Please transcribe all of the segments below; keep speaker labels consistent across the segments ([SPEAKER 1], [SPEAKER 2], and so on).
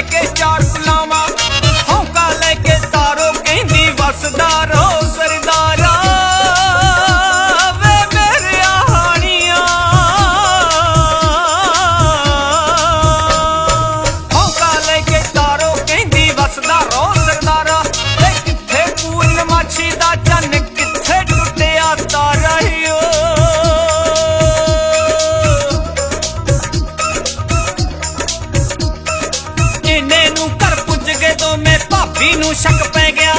[SPEAKER 1] लेके चार गुलाम ਭਾਬੀ ਨੂੰ ਸ਼ੱਕ ਪੈ ਗਿਆ।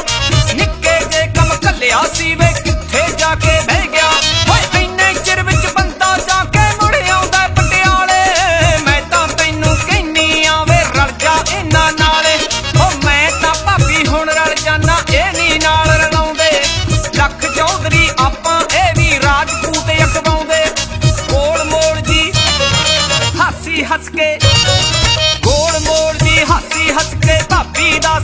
[SPEAKER 1] ਨਿੱਕੇ ਜੇ ਕੰਮ ਕੱਲਿਆ ਸੀ ਵੇ, ਕਿੱਥੇ ਜਾ ਕੇ ਬਹਿ ਗਿਆ? ਓਏ ਇੰਨੇ ਚਿਰ ਵਿੱਚ ਬੰਦਾ ਜਾ ਕੇ ਮੁੜ ਆਉਂਦਾ ਪਟਿਆਲੇ। ਮੈਂ ਤਾਂ ਤੈਨੂੰ ਕਹਿਨੀ ਆ ਵੇ, ਰਲ ਜਾ ਇਹਨਾਂ ਨਾਲੇ। ਓ, ਮੈਂ ਤਾਂ ਭਾਬੀ ਹੁਣ ਰਲ ਜਾਣਾ ਇਹ ਨਹੀਂ ਨਾਲ ਰਲਾਉਂਦੇ। ਲੱਖ ਚੌਧਰੀ ਆਪਾਂ, ਇਹ ਵੀ ਰਾਜਪੂਤ ਅਖਵਾਉਂਦੇ। ਕੋਲ ਮੋੜ ਜੀ ਹਾਸੀ ਹੱਸ ਕੇ। ਕੋਲ ਮੋੜ ਜੀ ਹਾਸੀ ਹੱਸ ਕੇ, ਭਾਬੀ ਦਾ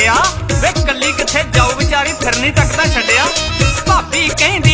[SPEAKER 1] ਛੱਡਿਆ। ਵੇ ਕੱਲੀ ਕਿੱਥੇ ਜਾਓ ਵਿਚਾਰੀ ਫਿਰ ਨਹੀਂ ਟੱਕਦਾ ਛੱਡਿਆ। ਭਾਬੀ ਕਹਿੰਦੀ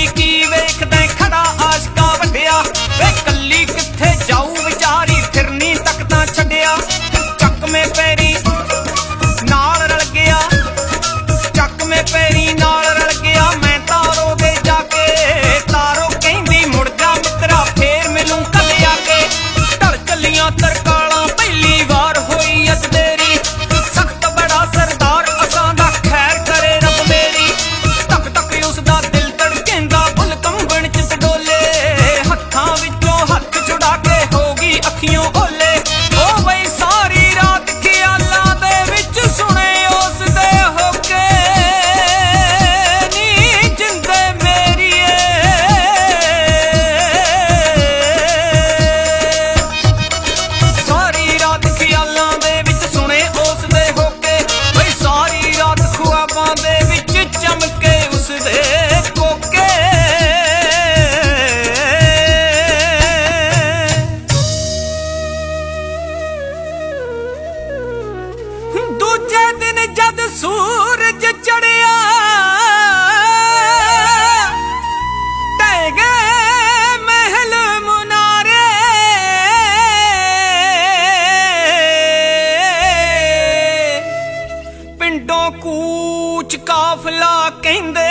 [SPEAKER 1] ਕਹਿੰਦੇ,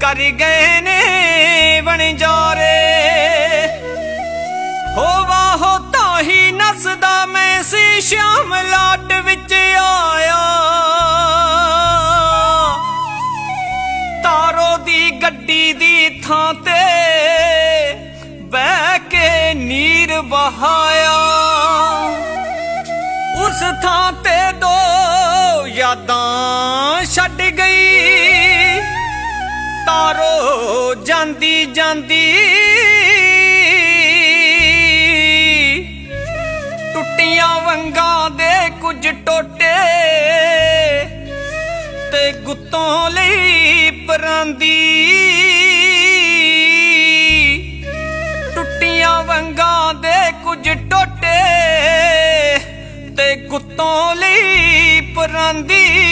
[SPEAKER 1] ਕਰ ਗਏ ਨੇ ਵਣਜਾਰੇ ਹੋਵਾ ਹੋ ਤਾਹੀ ਨਸਦਾ ਮੈਂ ਸੀ ਸ਼ਾਮ ਲਾਟ ਵਿੱਚ ਆਇਆ। ਤਾਰੋ ਦੀ ਗੱਡੀ ਦੀ ਥਾਂ ਤੇ ਬਹਿ ਕੇ ਨੀਰ ਬਹਾਇਆ ਯਾਦਾਂ ਛੱਡ ਗਈ। ਤਾਰੋ ਜਾਂਦੀ ਜਾਂਦੀ। ਟੁੱਟੀਆਂ ਵੰਗਾਂ ਦੇ ਕੁਝ ਟੋਟੇ ਤੇ ਗੁੱਤੋਂ ਲਈ ਪਰਾਂਦੀ। ਟੁੱਟੀਆਂ ਵੰਗਾਂ ਦੇ ਕੁਝ ਟੋਟੇ ਤੇ ਗੁੱਤੋਂ ਲਈ ਪਰਾਂਦੀ